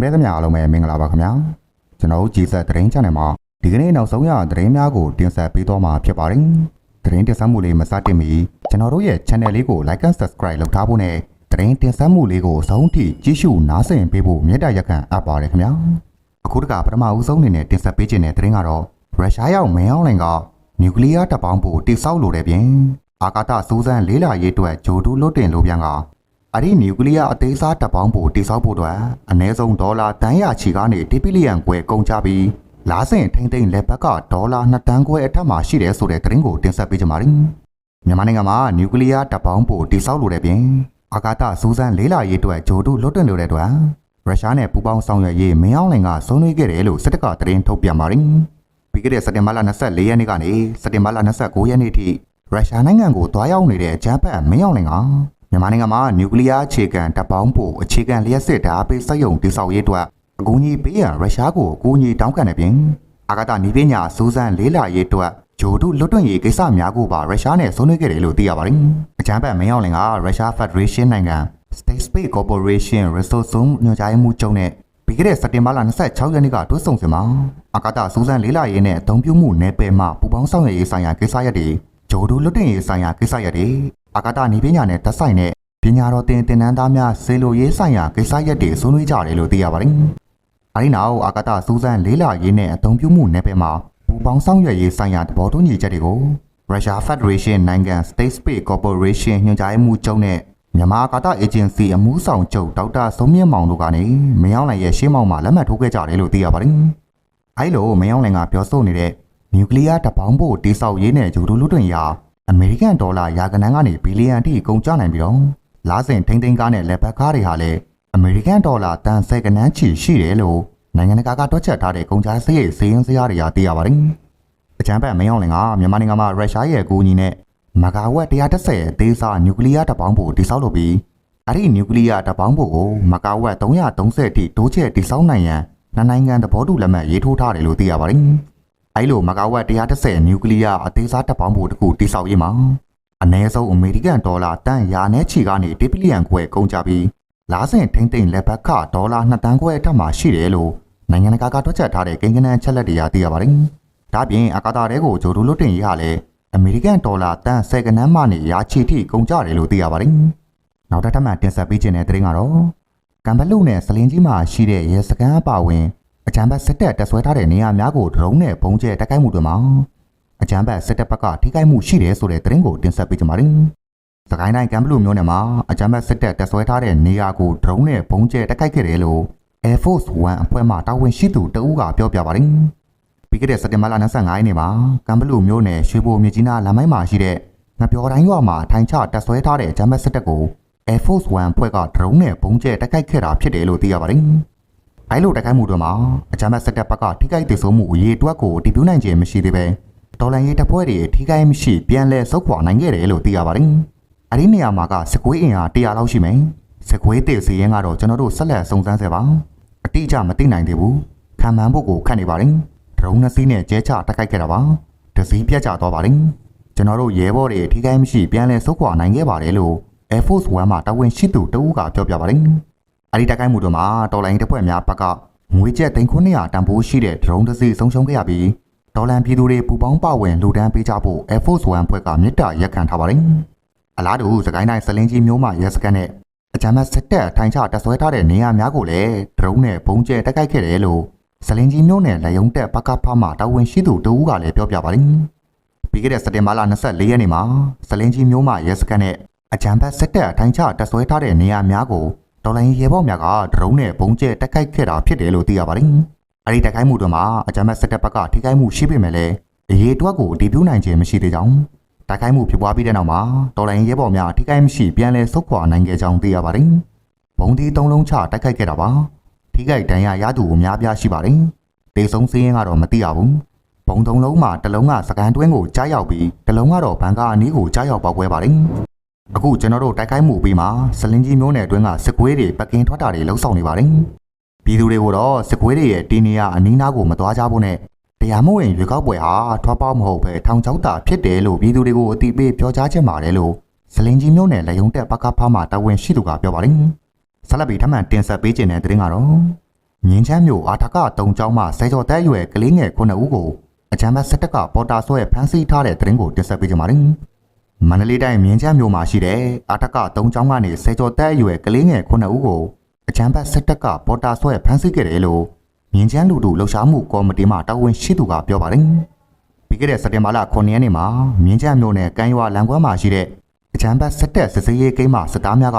ပရိသတ်များအားလုံးပဲမင်္ဂလာပါခင်ဗျာကျွန်တော်တို့ကြည်ဆက်သတင်း channel မှာဒီကနေ့နောက်ဆုံးရသတင်းများကိုတင်ဆက်ပေးသွားမှာဖြစ်ပါတယ်သတင်းတင်ဆက်မှုလေးမစတင်မီကျွန်တော်တို့ရဲ့ channel လေးကို like and subscribe လုပ်ထားဖို့နဲ့သတင်းတင်ဆက်မှုလေးကိုအဆုံးထိကြည့်ရှုနားဆင်ပေးဖို့မြတ်တာရက်ခံအပ်ပါတယ်ခင်ဗျာအခုတကပထမဦးဆုံးအနေနဲ့တင်ဆက်ပေးခြင်းတဲ့သတင်းကတော့ရုရှားရောက်မင်းအောင်လှိုင်ကနျူကလ িয়ার တပ်ပေါင်းဖို့တိစောက်လိုတဲ့ပြင်အာကာသစူးစမ်းလေးလာရေးအတွက်ဂျိုတူလွတ်တင်လိုပြန်က အဲ့ဒီနျူကလ িয়ারအသေးစားတပ်ပေါင်းဖို့တိစောက်ဖို့အတွက်အနည်းဆုံးဒေါ်လာတန်းရချီကနေ1ဘီလီယံခွဲကုန်ကြပြီးလားစင်ထိမ့်သိမ့်လက်ဘက်ကဒေါ်လာ2တန်းခွဲအထက်မှာရှိတယ်ဆိုတဲ့သတင်းကိုတင်ဆက်ပေးကြပါမယ်။မြန်မာနိုင်ငံမှာနျူကလ িয়ার တပ်ပေါင်းဖို့တိစောက်လိုတဲ့ပြင်အာကာသစူးစမ်းလေးလာရေးအတွက်ဂျိုတုလွတ်တင်လိုတဲ့အတွက်ရုရှားနဲ့ပူးပေါင်းဆောင်ရွက်ရေးမင်းအောင်လှိုင်ကဆွေးနွေးခဲ့တယ်လို့စစ်တပ်ကသတင်းထုတ်ပြန်ပါတယ်။ပြီးခဲ့တဲ့စက်တင်ဘာလ24ရက်နေ့ကနေစက်တင်ဘာလ29ရက်နေ့ထိရုရှားနိုင်ငံကိုတွားရောက်နေတဲ့ဂျပန်မင်းအောင်လှိုင်က မြန်မာနိုင်ငံမှာနျူကလ িয়ার အခြေခံတပ်ပေါင်းဖို့အခြေခံလျှက်စစ်ဓာတ်ပေးစက်ရုံတည်ဆောက်ရေးအတွက်အကူအညီပေးရန်ရုရှားကိုအကူအညီတောင်းခံတဲ့ပြင်အာကာသနည်းပညာစူးစမ်းလေးလာရေးအတွက်ဂျိုတုလွတ်တွန့်ရေးကိစ္စများကိုပါရုရှားနဲ့ဆွေးနွေးခဲ့တယ်လို့သိရပါတယ်။အကြမ်းဖက်မင်းအောင်လှိုင်ကရုရှား Federation နိုင်ငံ State Space Corporation Resource Zone ညွှန်ကြားရေးမှူးချုပ်နဲ့ပြီးခဲ့တဲ့စက်တင်ဘာလ26ရက်နေ့ကတွဲဆုံစဉ်မှာအာကာသစူးစမ်းလေးလာရေးနဲ့အသုံးပြုမှုနယ်ပယ်မှာပူပေါင်းဆောင်ရွက်ရေးဆိုင်ရာကိစ္စရပ်တွေဂျိုတုလွတ်တွန့်ရေးဆိုင်ရာကိစ္စရပ်တွေ အာကာသနည်းပညာနဲ့သက်ဆိုင်တဲ့ပညာတော်သင်တင်နန်းသားများစေလိုရေးဆိုင်ရာကိစ္စရပ်တွေဆွေးနွေးကြတယ်လို့သိရပါတယ်။အဲဒီနောက်အာကာသစူးစမ်းလေးလာရေးနဲ့အသုံးပြုမှုနယ်ပယ်မှာပူပေါင်းဆောင်ရွက်ရေးဆိုင်ရာသဘောတူညီချက်တွေကို Russia Federation နိုင်ငံ State Space Corporation ညွှန်ကြားရေးမှူးချုပ်နဲ့မြန်မာအာကာသ Agency အမှုဆောင်ချုပ်ဒေါက်တာစိုးမြင့်မောင်တို့ကနေမင်းအောင်လှိုင်ရဲ့ရှေ့မောက်မှာလက်မှတ်ထိုးခဲ့ကြတယ်လို့သိရပါတယ်။အဲဒီလိုမင်းအောင်လှိုင်ကပြောဆိုနေတဲ့နျူကလ িয়ার တပ်ပေါင်းဖို့တိစောက်ရေးနဲ့ဂျူဒူလူတွင်ရာ အမေရိကန်ဒေါ်လာရာကနန်းကနေဘီလီယံအထိကုန်ကျနိုင်ပြီးတော့လားစင်ထိမ့်သိမ်းကားနဲ့လက်ပတ်ကားတွေဟာလည်းအမေရိကန်ဒေါ်လာတန်ဆယ်ကနန်းချီရှိတယ်လို့နိုင်ငံတကာကတွက်ချက်ထားတဲ့ကုန်ကျစရိတ်စည်ရင်းစရာတွေကသိရပါတယ်။အကြမ်းဖက်မင်းအောင်လင်ကမြန်မာနိုင်ငံမှာရုရှားရဲ့အကူအညီနဲ့မဂါဝက်130အသေးစားနျူကလ িয়ার တပ်ပေါင်းဖို့တိစောက်လုပ်ပြီးအဲ့ဒီနျူကလ িয়ার တပ်ပေါင်းဖို့ကိုမဂါဝက်330အထိတိုးချဲ့တိစောက်နိုင်ရန်နှစ်နိုင်ငံသဘောတူလက်မှတ်ရေးထိုးထားတယ်လို့သိရပါတယ်။ အဲ့လိုမဂါဝက်130နျူကလ িয়ার အသေးစားတပ်ပေါင်းဖို့တခုတိစောက်ရေးမှာအနည်းဆုံးအမေရိကန်ဒေါ်လာတန်ရာနဲ့ချီကနေ1ဘီလီယံခွဲကုန်ကြပြီးလားစင်ထိမ့်သိမ့်လက်ဘက်ကဒေါ်လာ2တန်းခွဲအထက်မှာရှိတယ်လို့နိုင်ငံတကာကတွက်ချက်ထားတဲ့ကိန်းဂဏန်းချက်လက်တွေအရသိရပါတယ်။ဒါ့ပြင်အကာတာတဲကိုဂျိုဒူလွတ်တင်ရေးဟာလည်းအမေရိကန်ဒေါ်လာတန်10ကနန်းမှနေရာချီထိကုန်ကြတယ်လို့သိရပါတယ်။နောက်တစ်ထပ်မှတင်ဆက်ပေးခြင်းတဲ့သတင်းကတော့ကံဘလူနဲ့စလင်းကြီးမှာရှိတဲ့ရဲစခန်းအပါဝင် အကြမ်းဖက်စစ်တပ်တပ်ဆွဲထားတဲ့နေရာများကိုဒရုန်းနဲ့ပုံကျဲတိုက်ခိုက်မှုတွေမှာအကြမ်းဖက်စစ်တပ်ဘက်ကထိခိုက်မှုရှိတယ်ဆိုတဲ့သတင်းကိုတင်ဆက်ပေးကြပါမယ်။စကိုင်းတိုင်းကံဘလူမျိုးနယ်မှာအကြမ်းဖက်စစ်တပ်တပ်ဆွဲထားတဲ့နေရာကိုဒရုန်းနဲ့ပုံကျဲတိုက်ခိုက်ခဲ့တယ်လို့ Air Force 1အဖွဲ့မှတာဝန်ရှိသူတဦးကပြောပြပါတယ်။ပြီးခဲ့တဲ့စက်တင်ဘာလ25ရက်နေ့မှာကံဘလူမျိုးနယ်ရွှေဘိုမြကြီးနားလမ်းမိုင်းမှာရှိတဲ့ငပြောတိုင်းရွာမှာထိုင်ချတပ်ဆွဲထားတဲ့ဂျမ်မတ်စစ်တပ်ကို Air Force 1အဖွဲ့ကဒရုန်းနဲ့ပုံကျဲတိုက်ခိုက်ခဲ့တာဖြစ်တယ်လို့သိရပါတယ်။ အဲလိုတိုက်ခိုက်မှုတွေမှာအဂျမ်မတ်စစ်တပ်ဘက်ကထိခိုက်ဒေဆုံးမှုအရေးအတွက်ကိုတည်ပြုနိုင်ခြင်းမရှိသေးပဲတော်လန်ရေးတပ်ဖွဲ့တွေထိခိုက်မရှိပြန်လည်ဆုတ်ခွာနိုင်ခဲ့တယ်လို့သိရပါတယ်။အဲဒီနေရာမှာကစကွေးအင်အား100လောက်ရှိမယ်။စကွေးတေစီရင်ကတော့ကျွန်တော်တို့ဆက်လက်စုံစမ်းဆဲပါ။အတိအကျမသိနိုင်သေးဘူး။ခံမှန်းဖို့ကိုခန့်နေပါတယ်။ဒရုန်းနှစ်စီးနဲ့ကျဲချတိုက်ခိုက်ခဲ့တာပါ။တစည်းပြတ်ကျသွားပါတယ်။ကျွန်တော်တို့ရဲဘော်တွေထိခိုက်မရှိပြန်လည်ဆုတ်ခွာနိုင်ခဲ့ပါတယ်လို့ Air Force 1မှာတာဝန်ရှိသူတဦးကပြောပြပါတယ်။ အဲဒီတိုက်ခိုက်မှုတွေမှာတော်လိုင်းတပ်ဖွဲ့များဘက်ကငွေကျပ်3900တန်ဖိုးရှိတဲ့ဒရုန်းတစ်စီးဆုံးရှုံးခဲ့ရပြီးဒေါ်လန်ပြည်သူတွေပူပေါင်းပါဝင်လူဒန်းပေးကြဖို့ Air Force 1ဖွဲ့ကမြစ်တာရက်ခံထားပါတယ်။အလားတူစကိုင်းတိုင်းစလင်းကြီးမျိုးမှရဲစခန်းနဲ့အကြမ်းဖက်စစ်တပ်ထိုင်ချတပ်ဆွဲထားတဲ့နေရာများကိုလည်းဒရုန်းနဲ့ပုံကျဲတိုက်ခိုက်ခဲ့တယ်လို့စလင်းကြီးမျိုးနဲ့လက်ယုံတက်ပကဖမှတာဝန်ရှိသူတဦးကလည်းပြောပြပါတယ်။ပြီးခဲ့တဲ့စက်တင်ဘာလ24ရက်နေ့မှာစလင်းကြီးမျိုးမှရဲစခန်းနဲ့အကြမ်းဖက်စစ်တပ်ထိုင်ချတပ်ဆွဲထားတဲ့နေရာများကို ဒေါ်လာရဲဘော်များကဒရုန်းနဲ့ပုံကျဲတိုက်ခိုက်ခဲ့တာဖြစ်တယ်လို့သိရပါတယ်။အဲဒီတိုက်ခိုက်မှုတွေမှာအကြမ်းဖက်စစ်တပ်ဘက်ကထိခိုက်မှုရှိပေမဲ့လည်းအရေးအတွက်ကိုတည်ပြုနိုင်ခြင်းမရှိသေးကြောင်းတိုက်ခိုက်မှုဖြစ်ပွားပြီးတဲ့နောက်မှာဒေါ်လာရဲဘော်များထိခိုက်မရှိပြန်လည်ဆုတ်ခွာနိုင်ခဲ့ကြောင်းသိရပါတယ်။ဘုံဒီသုံးလုံးချတိုက်ခိုက်ခဲ့တာပါ။ထိခိုက်ဒဏ်ရာရသူအများပြားရှိပါတယ်။ဒေဆုံးစင်းရင်ကတော့မသိရဘူး။ဘုံသုံးလုံးမှာတစ်လုံးကစကန်တွင်းကိုကြားရောက်ပြီးတစ်လုံးကတော့ဘန်ကာအနီးကိုကြားရောက်ပေါက်ကွဲပါတယ်။ အခုကျွန်တော်တို့တိုက်ခိုက်မှုပြီးမှစလင်းကြီးမျိုးနယ်အတွင်းကစစ်ကွေးတွေပကင်ထွက်တာတွေလှုပ်ဆောင်နေပါတယ်။ပြည်သူတွေကိုတော့စစ်ကွေးတွေရဲ့တင်းနေရအနီးနားကိုမသွားကြဖို့နဲ့တရားမဝင်ရွေးကောက်ပွဲဟာထွားပေါက်မဟုတ်ပဲထောင်ချောက်တာဖြစ်တယ်လို့ပြည်သူတွေကိုအတိပေးပြောကြားချက်ပါတယ်လို့စလင်ကြီးမျိုးနယ်လေယုံတက်ပကဖားမှတာဝန်ရှိသူကပြောပါတယ်။ဆက်လက်ပြီးထပ်မံတင်ဆက်ပေးခြင်းတဲ့သတင်းကတော့မြင်းချမ်းမြို့အာထကတုံကျောင်းမှာဆယ်ကျော်သက်အရွယ်ကလေးငယ်9ဦးကိုအကြမ်းဖက်စစ်တပ်ကပေါ်တာဆွဲဖမ်းဆီးထားတဲ့သတင်းကိုတင်ဆက်ပေးကြပါမယ်။ မန္တလေးတိုင်းမြင်းချမ်းမြို့မှာရှိတဲ့အာထကတုံကျောင်းကနေဆယ်ကျော်သက်အရွယ်ကလေးငယ်9ဦးကိုအကြမ်းဖက်စစ်တပ်ကပေါ်တာဆွဲဖမ်းဆီးခဲ့တယ်လို့မြင်းချမ်းလူထုလှုပ်ရှားမှုကော်မတီမှတာဝန်ရှိသူကပြောပါတယ်။ပြီးခဲ့တဲ့စက်တင်ဘာလ9ရက်နေ့မှာမြင်းချမ်းမြို့နယ်ကမ်းရွာလန်ကွမ်းမှာရှိတဲ့အကြမ်းဖက်စစ်တပ်စစ်စေးရေးဂိမ်းမှာစစ်သားများက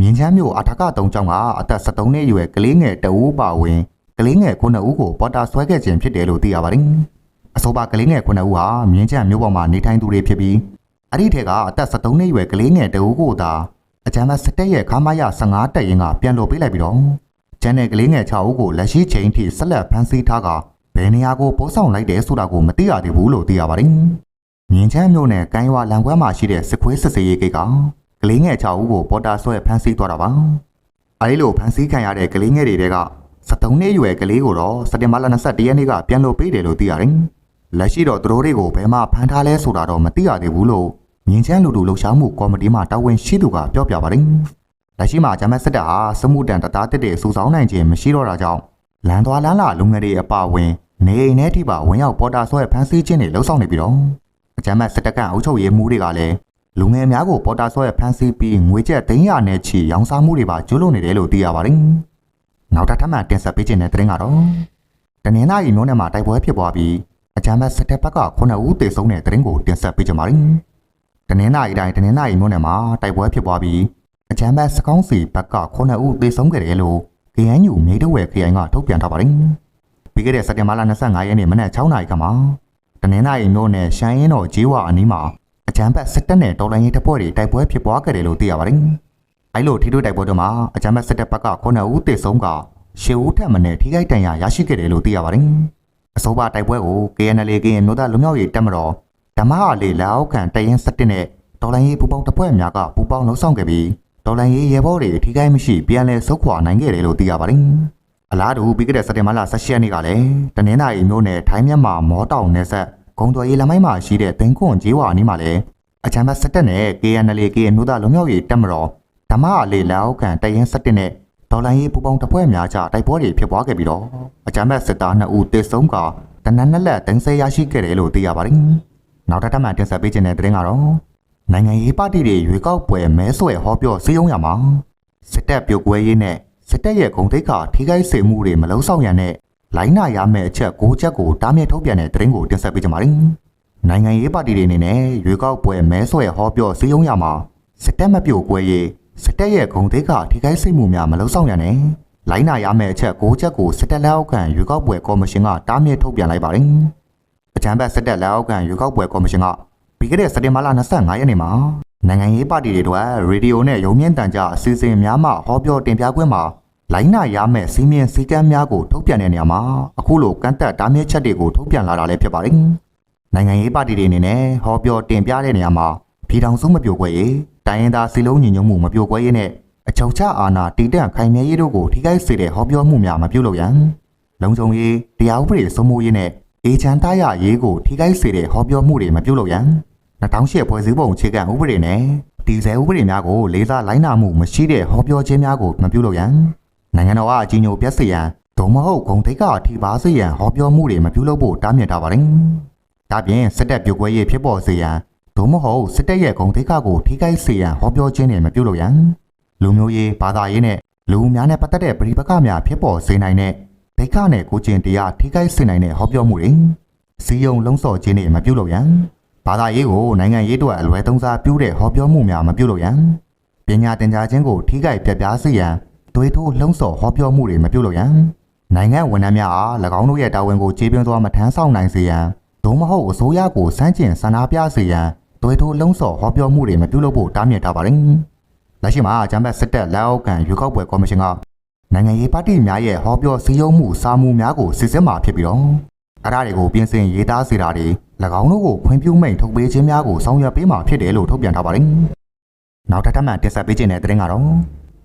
မြင်းချမ်းမြို့အထကတုံကျောင်းကအသက်73နှစ်အရွယ်ကလေးငယ်တဦးပါဝင်ကလေးငယ်9ဦးကိုပေါ်တာဆွဲခဲ့ခြင်းဖြစ်တယ်လို့သိရပါတယ်။အဆိုပါကလေးငယ်9ဦးဟာမြင်းချမ်းမြို့ပေါ်မှာနေထိုင်သူတွေဖြစ်ပြီး အဲ့ဒီထဲကအသက်73နှစ်အရွယ်ကလေးငယ်တဦးကိုသာအကြမ်းဖက်စစ်တပ်ရဲ့ခါမရ15တပ်ရင်ကပြန်လို့ပေးလိုက်ပြီးတော့ကျန်တဲ့ကလေးငယ်6ဦးကိုလက်ရှိချိန်ထိဆက်လက်ဖမ်းဆီးထားကဘယ်နေရာကိုပို့ဆောင်လိုက်တယ်ဆိုတာကိုမသိရသေးဘူးလို့သိရပါတယ်။မြင်းချမ်းမြို့နယ်ကိုင်းရွာလန်ခွဲမှာရှိတဲ့စစ်ခွေးစစ်စေးရေးဂိတ်ကကလေးငယ်6ဦးကိုပေါ်တာဆွဲဖမ်းဆီးသွားတာပါ။အဲဒီလိုဖမ်းဆီးခံရတဲ့ကလေးငယ်တွေတဲက73နှစ်အရွယ်ကလေးကိုတော့စက်တင်ဘာလ21ရက်နေ့ကပြန်လို့ပေးတယ်လို့သိရတယ်။ လက်ရှိတော့သူတို့တွေကိုဘယ်မှဖမ်းထားလဲဆိုတာတော့မသိရသေးဘူးလို့မြင်းချမ်းလူလူလှုပ်ရှားမှုကော်မတီမှတာဝန်ရှိသူကပြောပြပါတယ်။လက်ရှိမှာဂျမတ်စစ်တပ်ဟာစမှုတန်တသားတစ်တွေစူဆောင်းနိုင်ခြင်းမရှိတော့တာကြောင့်လန်သွားလန်းလာလူငယ်တွေအပါအဝင်နေအိမ်ထဲထိပါဝင်ရောက်ပေါ်တာဆွဲဖမ်းဆီးခြင်းတွေလှုပ်ဆောင်နေပြီးတော့အကြမ်းမဲ့စစ်တပ်ကအုပ်ချုပ်ရေးမှုတွေကလည်းလူငယ်များကိုပေါ်တာဆွဲဖမ်းဆီးပြီးငွေကျပ်သိန်းရနဲ့ချီရောင်းစားမှုတွေပါကျူးလွန်နေတယ်လို့သိရပါတယ်။နောက်တစ်ထပ်မှတင်ဆက်ပေးခြင်းတဲ့သတင်းကတော့တနင်္လာရီမျိုးနဲ့မှာတိုက်ပွဲဖြစ်ပွားပြီး အကြမ်းမဲ့စစ်တပ်ဘက်က9ဦးသေဆုံးတဲ့သတင်းကိုတင်ဆက်ပေးကြပါမယ်။တနင်္လာရီတိုင်းတနင်္လာရီမျိုးနဲ့မှာတိုက်ပွဲဖြစ်ပွားပြီးအကြမ်းမဲ့စကောင်းစီဘက်က9ဦးသေဆုံးခဲ့တယ်လို့ KNU မြေတဝဲခရိုင်ကထုတ်ပြန်ထားပါတယ်။ပြီးခဲ့တဲ့စက်တင်ဘာလ25ရက်နေ့မနက်6နာရီခန့်မှာတနင်္လာရီမျိုးနဲ့ရှမ်းရင်တော်ဂျေးဝါအနီးမှာအကြမ်းဖက်စစ်တပ်နဲ့တော်လိုင်းရေးတပ်ဖွဲ့တွေတိုက်ပွဲဖြစ်ပွားခဲ့တယ်လို့သိရပါတယ်။အဲလိုထိတွေ့တိုက်ပွဲတွေမှာအကြမ်းဖက်စစ်တပ်ဘက်က9ဦးသေဆုံးက10ဦးထက်မနည်းထိခိုက်ဒဏ်ရာရရှိခဲ့တယ်လို့သိရပါတယ်။ အဆိုပါတိုက်ပွဲကို KNL ကရင်မြို့သားလူမျိုးရေးတပ်မတော်ဓမ္မဟာလေလောက်ခံတရင်စတက်နဲ့တော်လိုင်းရေးပူပေါင်းတပ်ဖွဲ့များကပူပေါင်းလှုပ်ဆောင်ခဲ့ပြီးတော်လိုင်းရေးရဲဘော်တွေထိခိုက်မရှိပြန်လည်ဆုတ်ခွာနိုင်ခဲ့တယ်လို့သိရပါတယ်။အလားတူပြီးခဲ့တဲ့စက်တင်ဘာလ16ရက်နေ့ကလည်းတနင်္လာရီမြို့နယ်ထိုင်းမြန်မာမောတောင်နယ်ဆက်ဂုံတော်ရီလမိုင်းမှာရှိတဲ့တင်ခွန်ကြီးဝါအနီးမှာလည်းအချမ်းဘတ်17နဲ့ KNL KN မြို့သားလူမျိုးရေးတပ်မတော်ဓမ္မအလေးလောက်ခံတရင်17နဲ့ ဒေါ်လာရေးပူပေါင်းတပ်ဖွဲ့များကြားတိုက်ပွဲတွေဖြစ်ပွားခဲ့ပြီးတော့အချမ်းဘတ်စစ်သား2ဦးတေဆုံးကတနက်နဲ့လက်တင်ဆက်ရရှိခဲ့တယ်လို့သိရပါတယ်။နောက်တစ်ထပ်မှတင်ဆက်ပေးခြင်းတဲ့သတင်းကတော့နိုင်ငံရေးပါတီတွေရွေးကောက်ပွဲမဲဆွယ်ဟောပြောစည်းရုံးရမှာစစ်တပ်ပြုတ်ကွဲရေးနဲ့စစ်တပ်ရဲ့ဂုံတိတ်ကထိခိုက်စေမှုတွေမလုံးဆောင်ရတဲ့လိုင်းနာရမယ့်အချက်၉ချက်ကိုတားမြစ်ထုတ်ပြန်တဲ့သတင်းကိုတင်ဆက်ပေးကြပါမယ်။နိုင်ငံရေးပါတီတွေအနေနဲ့ရွေးကောက်ပွဲမဲဆွယ်ဟောပြောစည်းရုံးရမှာစစ်တပ်မပြုတ်ကွဲရေး စစ်တပ်ရဲ့ဂုံတိတ်ကထိခိုက်စေမှုများမလုံးဆောင်ရတဲ့လိုင်းနာရမယ့်အချက်၉ချက်ကိုစစ်တပ်လက်အောက်ခံရွေးကောက်ပွဲကော်မရှင်ကတားမြစ်ထုတ်ပြန်လိုက်ပါတယ်။အကြံပတ်စစ်တပ်လက်အောက်ခံရွေးကောက်ပွဲကော်မရှင်ကပြီးခဲ့တဲ့စက်တင်ဘာလ25ရက်နေ့မှာနိုင်ငံရေးပါတီတွေတို့ရေဒီယိုနဲ့ရုံမြင့်တန်ကြားအစီအစဉ်များမှဟောပြောတင်ပြခွင့်မှာလိုင်းနာရမယ့်စီးမြင်စည်းကမ်းများကိုထုတ်ပြန်တဲ့နေရာမှာအခုလိုကန့်သက်တားမြစ်ချက်တွေကိုထုတ်ပြန်လာတာလည်းဖြစ်ပါတယ်။နိုင်ငံရေးပါတီတွေအနေနဲ့ဟောပြောတင်ပြတဲ့နေရာမှာပြည်ထောင်စုမပြိုကွဲရေး တိုင်းရင်းသားစီလုံးညီညွတ်မှုမပြိုကွဲရေးနဲ့အချုပ်ချအာဏာတည်တံ့ခိုင်မြဲရေးတို့ကိုထိခိုက်စေတဲ့ဟောပြောမှုများမပြုလုပ်ရန်လုံခြုံရေးတရားဥပဒေစိုးမိုးရေးနဲ့အေချမ်းသားရရေးကိုထိခိုက်စေတဲ့ဟောပြောမှုတွေမပြုလုပ်ရန်2008ဖွဲ့စည်းပုံအခြေခံဥပဒေနဲ့တည်ဆဲဥပဒေများကိုလေးစားလိုက်နာမှုမရှိတဲ့ဟောပြောခြင်းများကိုမပြုလုပ်ရန်နိုင်ငံတော်ကအကြီးအကျယ်ပြတ်စေရန်ဒုံမဟုတ်ဂုံတိတ်ကအထိပါစေရန်ဟောပြောမှုတွေမပြုလုပ်ဖို့တားမြစ်ထားပါတယ်။ဒါပြင်စစ်တပ်ပြုတ်ကွဲရေးဖြစ်ပေါ်စေရန် ဒုံမဟုတ်စစ်တပ်ရဲ့ဂုံတိတ်ကကိုထိခိုက်စေရန်ဟောပြောခြင်းတွေမပြုလုပ်ရန်လူမျိုးရေးဘာသာရေးနဲ့လူများနဲ့ပတ်သက်တဲ့ပရိပက္ခများဖြစ်ပေါ်စေနိုင်တဲ့ဒိတ်ခနဲ့ကိုကျင်တရားထိခိုက်စေနိုင်တဲ့ဟောပြောမှုတွေစီယုံလုံးစော်ခြင်းတွေမပြုလုပ်ရန်ဘာသာရေးကိုနိုင်ငံရေးအတွက်အလွဲသုံးစားပြုတဲ့ဟောပြောမှုများမပြုလုပ်ရန်ပညာသင်ကြားခြင်းကိုထိခိုက်ပြပြစေရန်သွေးထိုးလှုံ့ဆော်ဟောပြောမှုတွေမပြုလုပ်ရန်နိုင်ငံဝန်ထမ်းများအား၎င်းတို့ရဲ့တာဝန်ကိုကျေပြင်းစွာမထမ်းဆောင်နိုင်စေရန်သို့မဟုတ်အစိုးရကိုစန့်ကျင်ဆန္ဒပြစေရန် သွေးထိုးလှုံ့ဆော်ဟောပြောမှုတွေမပြုလုပ်ဖို့တားမြစ်ထားပါတယ်လက်ရှိမှာအကြမ်းဖက်စစ်တပ်လက်အောက်ခံရွေးကောက်ပွဲကော်မရှင်ကနိုင်ငံရေးပါတီများရဲ့ဟောပြောစည်းရုံးမှုစာမှုများကိုစစ်စစ်မှာဖြစ်ပြီးတော့အဲ့ဒါတွေကိုပြင်ဆင်ရေးသားစေတာတွေ၎င်းတို့ကိုဖွင့်ပြမိန်ထုတ်ပေးခြင်းများကိုဆောင်ရွက်ပေးမှာဖြစ်တယ်လို့ထုတ်ပြန်ထားပါတယ်နောက်ထပ်မှတင်ဆက်ပေးခြင်းတဲ့တဲ့ရင်ကတော့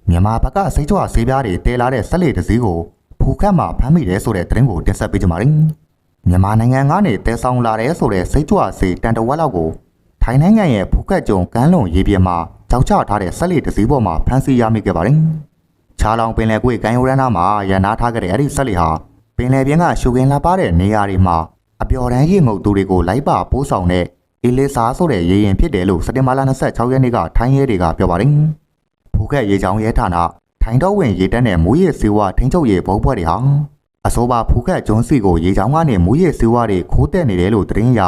မြန်မာဘက်ကစိတ်ကြွဆေးပြားတွေတဲလာတဲ့ဆက်လက်တစ်စီးကိုဖူခတ်မှာဖမ်းမိတယ်ဆိုတဲ့သတင်းကိုတင်ဆက်ပေးကြပါမယ်။မြန်မာနိုင်ငံကနေတဲဆောင်လာတဲ့ဆိုတဲ့စိတ်ကြွဆေးတန်တဝက်လောက်ကို ထိုင်းနိုင်ငံရဲ့ဖူခတ်ကျုံကမ်းလွန်ရေပြင်မှာကြောက်ချထားတဲ့ဆက်လက်တစ်စီးပေါ်မှာဖမ်းဆီးရမိခဲ့ပါတယ်။ချချာလောင်ပင်လယ်ကွေ့ကန်ယိုရန်နာမှာရန်နာထားခဲ့တဲ့အဲ့ဒီဆက်လီဟာပင်လယ်ပြင်ကရှုခင်းလာပါတဲ့နေရာတွေမှာအပျော်တမ်းရေငုပ်သူတွေကိုလိုက်ပါပိုးဆောင်တဲ့အီလီစာဆိုတဲ့ရေရင်ဖြစ်တယ်လို့စက်တင်ဘာလ26ရက်နေ့ကထိုင်းရဲတွေကပြောပါတယ်။ဖူးခက်ရေချောင်းရဲဌာနထိုင်းတော်ဝင်ရေတက်တဲ့မူရည်စေဝါထိန်းချုပ်ရေးဘုံဘွဲ့တွေဟာအဆိုပါဖူးခက်ကျွန်းစီကိုရေချောင်းကနေမူရည်စေဝါတွေခိုးတက်နေတယ်လို့သတင်းရ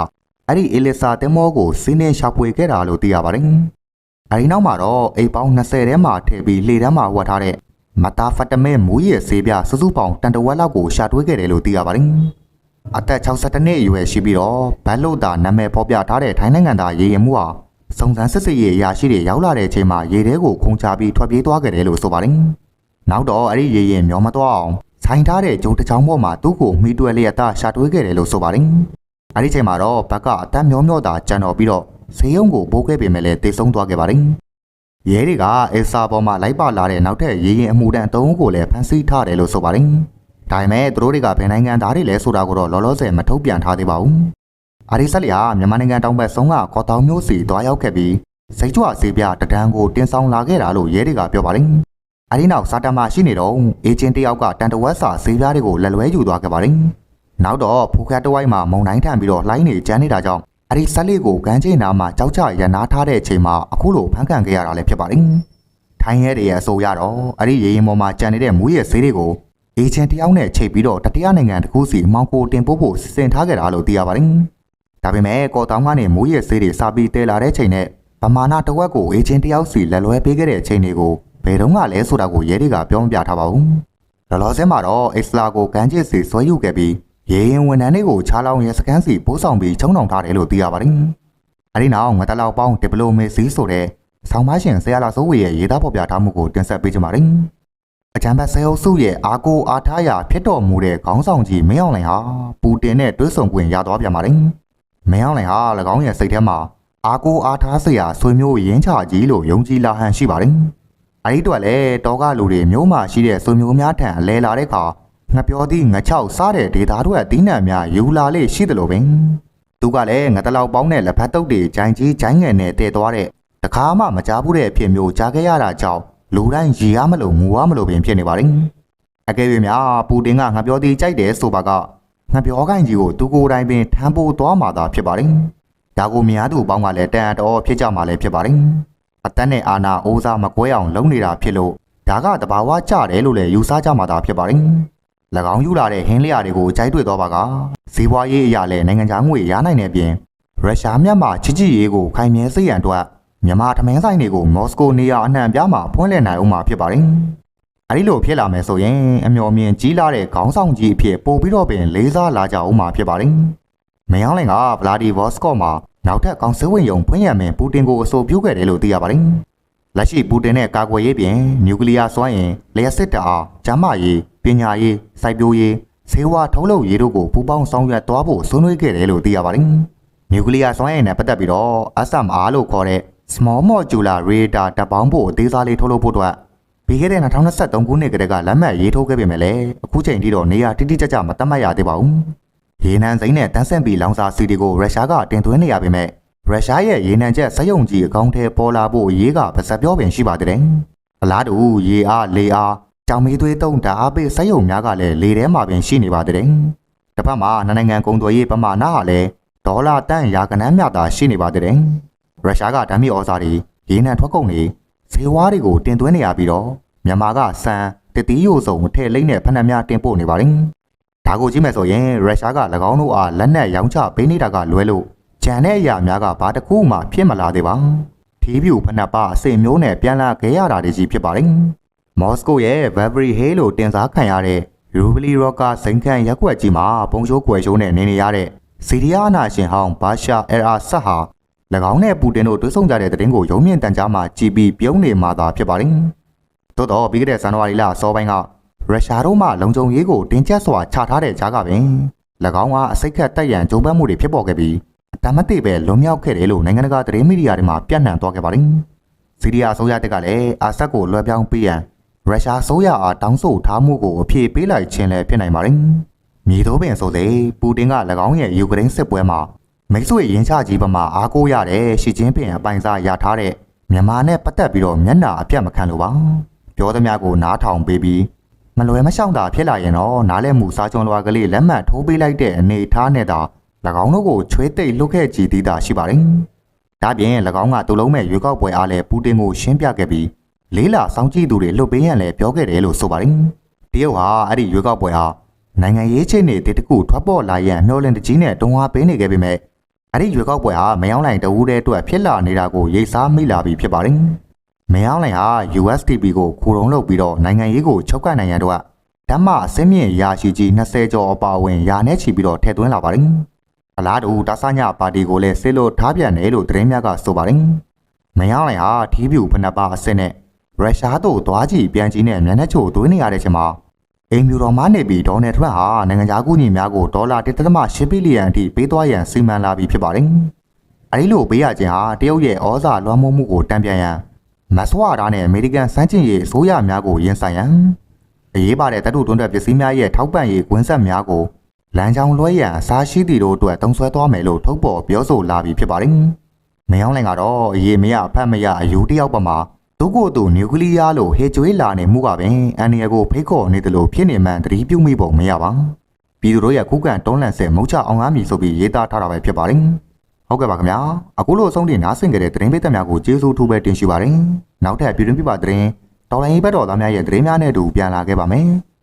အဲ့ဒီအီလီစာတင်မောကိုစီးနှင်းရှာဖွေခဲ့တာလို့သိရပါတယ်။အဲဒီနောက်မှာတော့အိမ်ပေါင်း20ထဲမှာထည့်ပြီးလေတန်းမှာဝတ်ထားတဲ့မတာဖတ်တမဲမူရည်စေးပြစုစုပေါင်းတန်တဝက်လောက်ကိုရှာတွေးခဲ့တယ်လို့သိရပါတယ်။အသက်62နှစ်အရွယ်ရှိပြီးတော့ဘတ်လို့တာနာမည်ဖော်ပြထားတဲ့ထိုင်းနိုင်ငံသားရေရင်မှုဟာစုံစမ်းစစ်ဆေးရေးအရာရှိတွေရောက်လာတဲ့အချိန်မှာရေထဲကိုခုန်ချပြီးထွက်ပြေးသွားခဲ့တယ်လို့ဆိုပါတယ်။နောက်တော့အဲ့ဒီရေရင်မျောမသွားအောင်ဆိုင်ထားတဲ့ဂျုံတစ်ချောင်းပေါ်မှာသူ့ကိုမိတွယ်လျက်သားရှာတွေးခဲ့တယ်လို့ဆိုပါတယ်။ အဲ့ဒီချိန်မှာတော့ဘက်ကအသက်မျောမျောတာကြံတော်ပြီးတော့ဈေးရုံကိုပိုးခဲ့ပေမဲ့လည်းတေဆုံးသွားခဲ့ပါတယ်။ရဲတွေကအေဆာပေါ်မှာလိုက်ပါလာတဲ့နောက်ထပ်ရေရင်အမှုတန်းအုံးကိုလည်းဖမ်းဆီးထားတယ်လို့ဆိုပါတယ်။ဒါပေမဲ့သူတို့တွေကဘယ်နိုင်ငံသားတွေလဲဆိုတာကိုတော့လောလောဆယ်မထုတ်ပြန်ထားသေးပါဘူး။အာရီဆက်လျာမြန်မာနိုင်ငံတောင်ဘက်ဆုံးကကော်တောင်မျိုးစီတွားရောက်ခဲ့ပြီးစိတ်ကြွစေးပြတဒန်းကိုတင်ဆောင်လာခဲ့တာလို့ရဲတွေကပြောပါတယ်။အဲဒီနောက်စာတမ်းမရှိနေတော့အေဂျင့်တယောက်ကတန်တဝက်စာစေးပြားတွေကိုလက်လွဲယူသွားခဲ့ပါတယ်။ နောက်တော့ဖူခတ်တဝိုက်မှာမုံတိုင်းထန်ပြီးတော့လှိုင်းနေကျန်းနေတာကြောင့်အဲ့ဒီဆက်လေးကိုကန်းကျင်းနာမှာကြောက်ကြရနာထားတဲ့အချိန်မှာအခုလိုဖမ်းခံခဲ့ရတာလည်းဖြစ်ပါတယ်။ထိုင်းရဲတွေရဲ့အဆိုရတော့အဲ့ဒီရေရင်ပေါ်မှာကြံနေတဲ့မူးရဲ့ဆေးတွေကိုအေဂျင့်တယောက်နဲ့ချိန်ပြီးတော့တတိယနိုင်ငံတစ်ခုစီမောင်ကိုတင်ပို့ဖို့စီစဉ်ထားခဲ့တာလို့သိရပါတယ်။ဒါပေမဲ့ကော်တောင်ကနေမူးရဲ့ဆေးတွေစာပြီးတဲလာတဲ့ချိန်နဲ့ဗမာနာတစ်ဝက်ကိုအေဂျင့်တယောက်စီလက်လွဲပေးခဲ့တဲ့ချိန်တွေကိုဘယ်တော့မှလဲဆိုတာကိုရဲတွေကပြောမပြထားပါဘူး။လောလောဆယ်မှာတော့အစ္စလာကိုကန်းကျစ်စီဆွဲယူခဲ့ပြီး ရေရင်ဝန်ထမ်းတွေကိုချားလောင်ရဲစကန်စီပိုးဆောင်ပြီးချုံနှောင်ထားတယ်လို့သိရပါတယ်။အဲဒီနောက်ငတလောက်ပေါင်းဒီပလိုမေစီဆိုတဲ့ဆောင်းပါရှင်ဆရာလာစိုးဝေရဲ့ရေးသားဖော်ပြထားမှုကိုတင်ဆက်ပေးကြပါမယ်။အကြံဖတ်ဆဲအုပ်စုရဲ့အာကိုအားထားရာဖြစ်တော်မူတဲ့ခေါင်းဆောင်ကြီးမင်းအောင်လှိုင်ဟာပူတင်နဲ့တွဲဆုံခွင့်ရသွားပြန်ပါတယ်။မင်းအောင်လှိုင်ဟာ၎င်းရဲ့စိတ်ထဲမှာအာကိုအားထားစရာဆွေမျိုးရင်းချကြီးလို့ယုံကြည်လာဟန်ရှိပါတယ်။အဲဒီတော့လေတောကလူတွေမျိုးမှရှိတဲ့ဆွေမျိုးများထံအလဲလာတဲ့အခါ ငပြောသည့်ငချောက်စားတဲ့ဒေတာတို့ရဲ့တင်းနံများယူလာလေရှိတယ်လို့ပင်သူကလည်းငတလောက်ပေါင်းတဲ့လက်ဖက်တုပ်တွေဂျိုင်ကြီးဂျိုင်းငယ်နဲ့တည်သွားတဲ့တခါမှမကြားဘူးတဲ့အဖြစ်မျိုးကြားခဲ့ရတာကြောင့်လူတိုင်းရီရမလို့ငူရမလို့ပင်ဖြစ်နေပါတယ်အကယ်၍များပူတင်ကငပြောသည့်ကြိုက်တယ်ဆိုပါကငပြောကိုင်းကြီးကိုသူကိုယ်တိုင်ပင်ထမ်းပိုးသွားမှာသာဖြစ်ပါတယ်ဒါကိုမြားသူပေါင်းကလည်းတန်အတော်ဖြစ်ကြမှာလည်းဖြစ်ပါတယ်အသက်နဲ့အာနာအိုးစားမကွဲအောင်လုပ်နေတာဖြစ်လို့ဒါကတဘာဝကြတယ်လို့လည်းယူဆကြမှာသာဖြစ်ပါတယ်၎ င်းယူလာတဲ့ဟင်းလျာတွေကိုကြိုက်တွေ့တော့ပါကဇီဝရေးအရာလည်းနိုင်ငံခြားငွေရနိုင်တဲ့အပြင်ရုရှားမြတ်မှာချစ်ကြည်ရေးကိုခိုင်မြဲစိတ်ရန်အတွက်မြန်မာထမင်းဆိုင်တွေကိုမော်စကိုနေရာအနှံ့ပြားမှာဖွင့်လှစ်နိုင်အောင်မှာဖြစ်ပါတယ်။အဲဒီလိုဖြစ်လာမယ်ဆိုရင်အမျော်မြင်ကြီးလာတဲ့ခေါင်းဆောင်ကြီးအဖြစ်ပို့ပြီးတော့ပင်လေးစားလာကြအောင်မှာဖြစ်ပါတယ်။မင်းအောင်လှိုင်ကဗလာဒီဗော့စကော့မှာနောက်ထပ်ကောင်စစ်ဝင်ယုံဖွင့်ရမယ်ပူတင်ကိုအဆိုပြုခဲ့တယ်လို့သိရပါတယ်။ လက်ရှိပူတင်နဲ့ကာကွယ်ရေးပြင်နျူကလ িয়ার စွမ်းအင်လျှက်စစ်တအားကျန်းမာရေးပညာရေးစိုက်ပျိုးရေးဆေးဝါးထုတ်လုပ်ရေးတို့ကိုပူးပေါင်းဆောင်ရွက်သွားဖို့ဆွေးနွေးခဲ့တယ်လို့သိရပါတယ်။နျူကလ িয়ার စွမ်းအင်နဲ့ပတ်သက်ပြီးတော့ SMR လို့ခေါ်တဲ့ Small Modular Reactor တပ်ပေါင်းဖို့အသေးစားလေးထုတ်လုပ်ဖို့အတွက်ပြီးခဲ့တဲ့2023ခုနှစ်ကတည်းကလက်မှတ်ရေးထိုးခဲ့ပေမဲ့လည်းအခုချိန်ထိတော့နေရာတိတိကျကျမသတ်မှတ်ရသေးပါဘူး။ရေနံစိမ်းနဲ့တန်းဆန့်ပီလောင်စာစီတွေကိုရုရှားကတင်သွင်းနေရပေမဲ့ ရုရှားရဲ့ရေနံချက်စက်ရုံကြီးအကောင့်ထဲပေါ်လာဖို့အရေးကပါစပ်ပြောပင်ရှိပါသေးတယ်။အလားတူရေအားလေအားကြောင်မီသွေးတုံးဓာတ်ပေးစက်ရုံများကလည်းလေထဲမှာပင်ရှိနေပါသေးတယ်။တစ်ဖက်မှာနိုင်ငံကုန်သွယ်ရေးပမာဏဟာလည်းဒေါ်လာတန်ရာကနန်းမြတာရှိနေပါသေးတယ်။ရုရှားကဓာတ်မြေဩဇာတွေရေနံထွက်ကုန်တွေဈေးဝါးတွေကိုတင်သွင်းနေရပြီးတော့မြန်မာကစံတတိယိုစုံထဲလိမ့်နဲ့ဖဏများတင်ပို့နေပါတယ်။ဒါကိုကြည့်မယ်ဆိုရင်ရုရှားက၎င်းတို့အားလက်နက်ရောင်းချပေးနေတာကလွဲလို့ ဂျန်တဲ့အရာများကဘာတစ်ခုမှဖြစ်မလာသေးပါ။ထီးပြူဖဏပအစိမ်မျိုးနဲ့ပြန်လာခဲ့ရတာတွေကြီးဖြစ်ပါတယ်။မော်စကိုရဲ့ Beverly Hill လို့တင်စားခံရတဲ့ Rubli Rocker စိန်ခန့်ရက်ွက်ကြီးမှာပုံချိုးကွယ်ရှိုးနဲ့နေနေရတဲ့စီရီးယားအနာရှင်ဟောင်းဘာရှာအယ်အာဆတ်ဟာ၎င်းနဲ့ပူတင်တို့တွေ့ဆုံကြတဲ့တဲ့တင်ကိုရုံမြင့်တန်ကြားမှာကြည်ပြီးပြုံးနေမှာသာဖြစ်ပါတယ်။သို့တော့ပြီးခဲ့တဲ့ဇန်နဝါရီလအစောပိုင်းကရုရှားတို့မှလုံခြုံရေးကိုတင်းကျပ်စွာချထားတဲ့ကြားကပင်၎င်းကအစိတ်ခတ်တက်ရန်ကြုံပန်းမှုတွေဖြစ်ပေါ်ခဲ့ပြီး တမတ်တိပဲလွန်မြောက်ခဲ့တယ်လို့နိုင်ငံတကာသတင်းမီဒီယာတွေမှာပြန့်နှံ့သွားခဲ့ပါတယ်။စီးရီးယားအစိုးရတပ်ကလည်းအာဆတ်ကိုလွှဲပြောင်းပေးရန်ရုရှားအစိုးရအားတောင်းဆိုထားမှုကိုအပြေပေးလိုက်ခြင်းလည်းဖြစ်နိုင်ပါတယ်။မြေတိုးပင်ဆိုစေပူတင်က၎င်းရဲ့ယူကရိန်းစစ်ပွဲမှာမိတ်ဆွေရင်းချကြီးပမာအားကိုးရတဲ့ရှီကျင်းပင်အပိုင်စားရထားတဲ့မြန်မာနဲ့ပတ်သက်ပြီးတော့မျက်နှာအပြတ်မခံလို့ပါပြောသမျှကိုနားထောင်ပေးပြီးမလွယ်မရှောင်တာဖြစ်လာရင်တော့နားလဲမှုစားကြုံလွားကလေးလက်မှတ်ထိုးပေးလိုက်တဲ့အနေအထားနဲ့သာ၎ င်းတို့ကိုချွေးသိပ်လွတ်ခဲ့ကြည်သေးတာရှိပါတယ်။ဒါပြင်၎င်းကသူလုံးမဲ့ရွေးကောက်ပွဲအားလည်းပူတင်ကိုရှင်းပြခဲ့ပြီးလေးလာစောင့်ကြည့်သူတွေလွတ်ပေးရန်လည်းပြောခဲ့တယ်လို့ဆိုပါတယ်။တရုတ်ဟာအဲ့ဒီရွေးကောက်ပွဲဟာနိုင်ငံရေးချင်းတွေတစ်ခုထွက်ပေါ်လာရန်မျှော်လင့်တကြီးနဲ့တွန်းအားပေးနေခဲ့ပေမဲ့အဲ့ဒီရွေးကောက်ပွဲဟာမယောင်းလိုင်တဝူးတဲ့အတွက်ဖြစ်လာနေတာကိုရိပ်စားမိလာပြီဖြစ်ပါတယ်။မယောင်းလိုင်ဟာ USDP ကိုခူတုံးလုပ်ပြီးတော့နိုင်ငံရေးကိုချုပ်ကပ်နိုင်ရန်တော့ဓမ္မအစင်းမြင့်ရာရှိကြီး20ကျော်အပါအဝင်ယာနဲ့ချီပြီးတော့ထည့်သွင်းလာပါတယ်။ အလားတူတာဆာညပါတီကိုလည်းဆေးလို့ထားပြန်တယ်လို့သတင်းများကဆိုပါတယ်။မယောင်းလိုင်ဟာထီးပြူဖနက်ပါအစစ်နဲ့ရုရှားတို့သွားကြည့်ပြန်ကြည့်နဲ့မျက်နှာချိုသွင်းနေရတဲ့ချိန်မှာအိမ်မြူတော်မှနေပြီးဒေါ်နယ်ထရန့်ဟာနိုင်ငံခြားကူညီများကိုဒေါ်လာ1.8ဘီလီယံအထိပေးသွားရန်စီမံလာပြီးဖြစ်ပါတယ်။အဲဒီလိုပေးရခြင်းဟာတရုတ်ရဲ့ဩဇာလွှမ်းမိုးမှုကိုတံပြန်ရန်မတ်စဝါဒါနဲ့အမေရိကန်စမ်းချင်ရေးအစိုးရများကိုရင်ဆိုင်ရန်အရေးပါတဲ့တပ်ထုတွန်းတဲ့ပစ္စည်းများရဲ့ထောက်ပံ့ရေးကွင်းဆက်များကို လမ်းကြောင်းလွှဲရန်အစားရှိသည့်တို့အတွက်တုံးဆွဲသွားမယ်လို့ထုတ်ပေါ်ပြောဆိုလာပြီးဖြစ်ပါတယ်။မယောင်းလိုင်ကတော့အရေးမရအဖက်မရအယူတယောက်ပမာသူကိုယ်သူနျူကလ িয়ার လို့ဟေကျွေးလာနေမှုကပင်အန်နီယာကိုဖိတ်ခေါ်နေတယ်လို့ဖြစ်နေမှန်သတိပြုမိပုံမရပါ။ပြည်သူတို့ရဲ့ခုခံတွန်းလှန်ဆက်မုတ်ချအောင်ကားမည်ဆိုပြီးရေးသားထားတာပဲဖြစ်ပါတယ်။ဟုတ်ကဲ့ပါခင်ဗျာအခုလိုအဆုံးထိနားဆင်ကြတဲ့သတင်းပိတ်သက်များကိုကျေးဇူးထူးပဲတင်ရှိပါတယ်။နောက်ထပ်ပြည်တွင်းပြပသတင်းတော်လိုင်းရေးဘက်တော်သားများရဲ့သတင်းများနဲ့အတူပြန်လာခဲ့ပါမယ်။